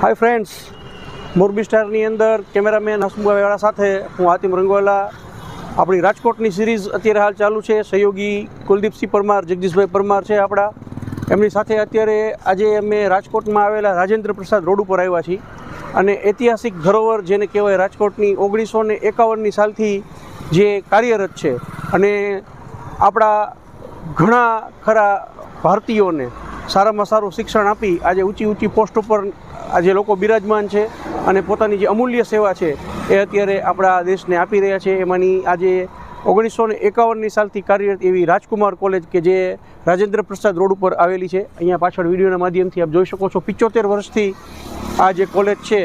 Hi friends Morbi સ્ટારની અંદર cameraman હસમુભાઈવાળા સાથે હું હાતિમ રંગવાલા. આપણી રાજકોટની સિરીઝ અત્યારે હાલ ચાલુ છે. સહયોગી કુલદીપસિંહ પરમાર, જગદીશભાઈ પરમાર છે આપણા. એમની સાથે અત્યારે આજે અમે રાજકોટમાં આવેલા રાજેન્દ્ર પ્રસાદ રોડ ઉપર આવ્યા છીએ. અને ઐતિહાસિક ધરોહર જેને કહેવાય રાજકોટની ઓગણીસો ને એકાવનની સાલથી જે કાર્યરત છે. અને આપણા ઘણા ખરા ભારતીયોને સારામાં સારું શિક્ષણ આપી આજે ઊંચી ઊંચી પોસ્ટ ઉપર આજે લોકો બિરાજમાન છે અને પોતાની જે અમૂલ્ય સેવા છે એ અત્યારે આપણા દેશને આપી રહ્યા છે. એમાંની આજે ઓગણીસો ને એકાવનની સાલથી કાર્યરત એવી રાજકુમાર કોલેજ કે જે રાજેન્દ્ર પ્રસાદ રોડ ઉપર આવેલી છે. અહીંયા પાછળ વિડીયોના માધ્યમથી આપ જોઈ શકો છો. પિચોતેર વર્ષથી આ જે કોલેજ છે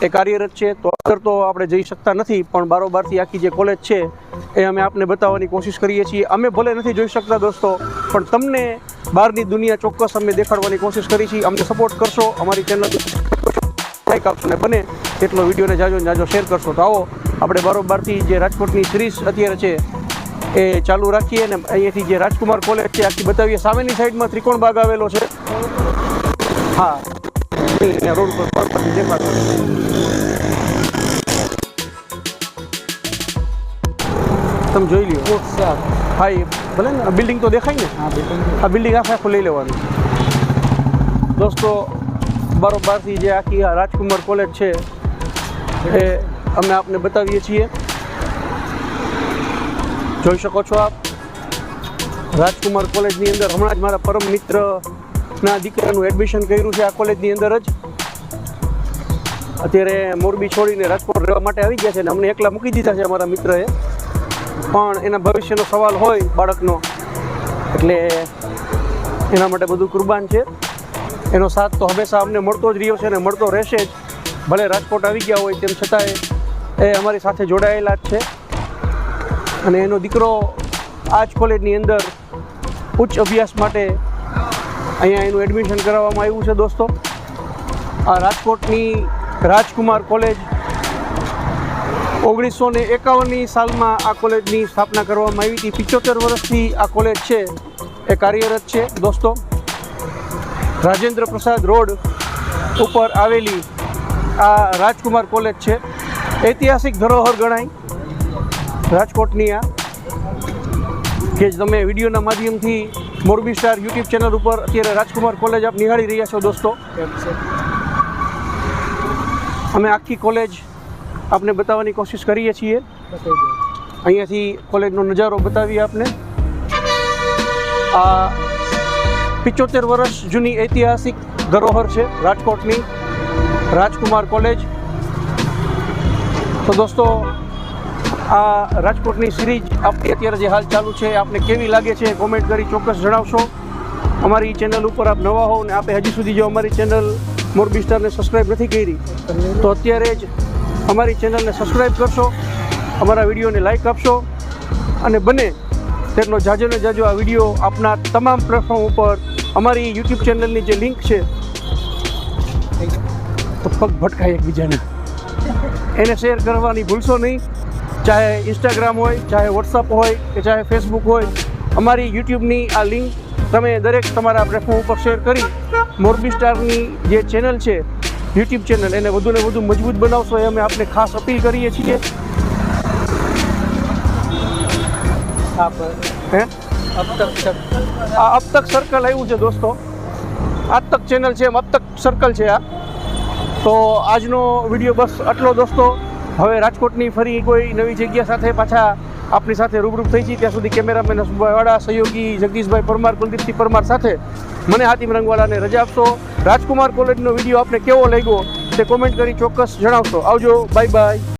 એ કાર્યરત છે. તો અંદર તો આપણે જઈ શકતા નથી, પણ બારોબારથી આખી જે કોલેજ છે એ અમે આપને બતાવવાની કોશિશ કરીએ છીએ. અમે ભલે નથી જોઈ શકતા દોસ્તો, પણ તમને બહારની દુનિયા ચોક્કસ અમે દેખાડવાની કોશિશ કરી છીએ અમને સપોર્ટ કરશો અમારી ચેનલ લાઈક આપશો ને બને એટલો વિડીયોને જાજો જાજો શેર કરશો. તો આવો આપણે બારોબારથી જે રાજકોટની સિરીઝ અત્યારે છે એ ચાલુ રાખીએ ને અહીંયાથી જે રાજકુમાર કોલેજ છે આખી બતાવીએ. સામેની સાઈડમાં ત્રિકોણ બાગ આવેલો છે. હા. રોડ પર તમે જોઈ લ્યો. હા એ ભલે ને. બિલ્ડિંગ તો દેખાય ને? આ બિલ્ડિંગ આખે આખું લઈ લેવાનું. દોસ્તો બારોબારથી જે આખી આ રાજકુમાર કોલેજ છે એ અમે આપને બતાવીએ છીએ. જોઈ શકો છો આપ. રાજકુમાર કોલેજની અંદર હમણાં જ મારા પરમ મિત્રના દીકરાનું એડમિશન કર્યું છે આ કોલેજની અંદર જ. અત્યારે મોરબી છોડીને રાજકોટ રહેવા માટે આવી ગયા છે અને અમને એકલા મૂકી દીધા છે અમારા મિત્રએ. પણ એના ભવિષ્યનો સવાલ હોય બાળકનો. એટલે એના માટે બધું કુરબાન છે. એનો સાથ તો હંમેશા અમને મળતો જ રહ્યો છે અને મળતો રહેશે જ. ભલે રાજકોટ આવી ગયા હોય તેમ છતાંય એ અમારી સાથે જોડાયેલા જ છે. અને એનો દીકરો આ જ કોલેજની અંદર ઉચ્ચ અભ્યાસ માટે અહીંયા એનું એડમિશન કરાવવામાં આવ્યું છે દોસ્તો. આ રાજકોટની રાજકુમાર કોલેજ ઓગણીસો ને એકાવનની સાલમાં આ કોલેજની સ્થાપના કરવામાં આવી હતી. પિચોતેર વર્ષથી આ કોલેજ છે. એ કાર્યરત છે. દોસ્તો રાજેન્દ્ર પ્રસાદ રોડ ઉપર આવેલી આ રાજકુમાર કોલેજ છે. ઐતિહાસિક ધરોહર ગણાય. રાજકોટની આ. કે તમે વિડીયોના માધ્યમથી મોરબી સ્ટાર યુટ્યુબ ચેનલ ઉપર અત્યારે રાજકુમાર કોલેજ આપ નિહાળી રહ્યા છો દોસ્તો. અમે આખી કોલેજ આપને બતાવવાની કોશિશ કરીએ છીએ. અહીંયાથી કોલેજનો નજારો બતાવીએ આપને. આ પિચોતેર વર્ષ જૂની ઐતિહાસિક ધરોહર છે રાજકોટની રાજકુમાર કોલેજ. તો દોસ્તો, આ રાજકોટની સિરીઝ આપણી અત્યારે જે હાલ ચાલુ છે, આપને કેવી લાગે છે કોમેન્ટ કરી ચોક્કસ જણાવશો. અમારી ચેનલ ઉપર આપ નવા હોવ ને આપે હજી સુધી જો અમારી ચેનલ મોરબી સ્ટારને સબસ્ક્રાઈબ નથી કરી, તો અત્યારે જ અમારી ચેનલને સબસ્ક્રાઈબ કરશો, અમારા વિડીયોને લાઈક આપશો, અને બને તેટલો જાજો ને જાજો આ વીડિયો આપના તમામ પ્લેટફોર્મ ઉપર અમારી યુટ્યુબ ચેનલની જે લિંક છે તો પગ ભટકાય એકબીજાને. એને શેર કરવાની ભૂલશો નહીં. ચાહે ઇન્સ્ટાગ્રામ હોય ચાહે વોટ્સઅપ હોય કે ચાહે ફેસબુક હોય અમારી યુટ્યુબની આ લિંક તમે દરેક તમારા પ્લેટફોર્મ ઉપર શેર કરી મોરબી સ્ટારની જે ચેનલ છે યુટ્યુબ ચેનલ એને વધુ ને વધુ મજબૂત બનાવશો એ અમે આપને ખાસ અપીલ કરીએ છીએ. હે? આ અબ તક સર્કલ આવ્યું છે દોસ્તો. આજતક ચેનલ છે, એમ અબ તક સર્કલ છે આ. તો આજનો વીડિયો બસ આટલો દોસ્તો. હવે રાજકોટની ફરી કોઈ નવી જગ્યા સાથે પાછા આપણી સાથે રૂબરૂ થઈ છે ત્યાં સુધી કેમેરામેન વાળા સહયોગી જગદીશભાઈ પરમાર, કુલદીપસિંહ પરમાર સાથે મને હાતિમ રંગવાલાને રજા આપશો. રાજકુમાર કોલેજનો વીડિયો આપને કેવો લાગ્યો તે કોમેન્ટ કરી ચોક્કસ જણાવશો. આવજો બાય બાય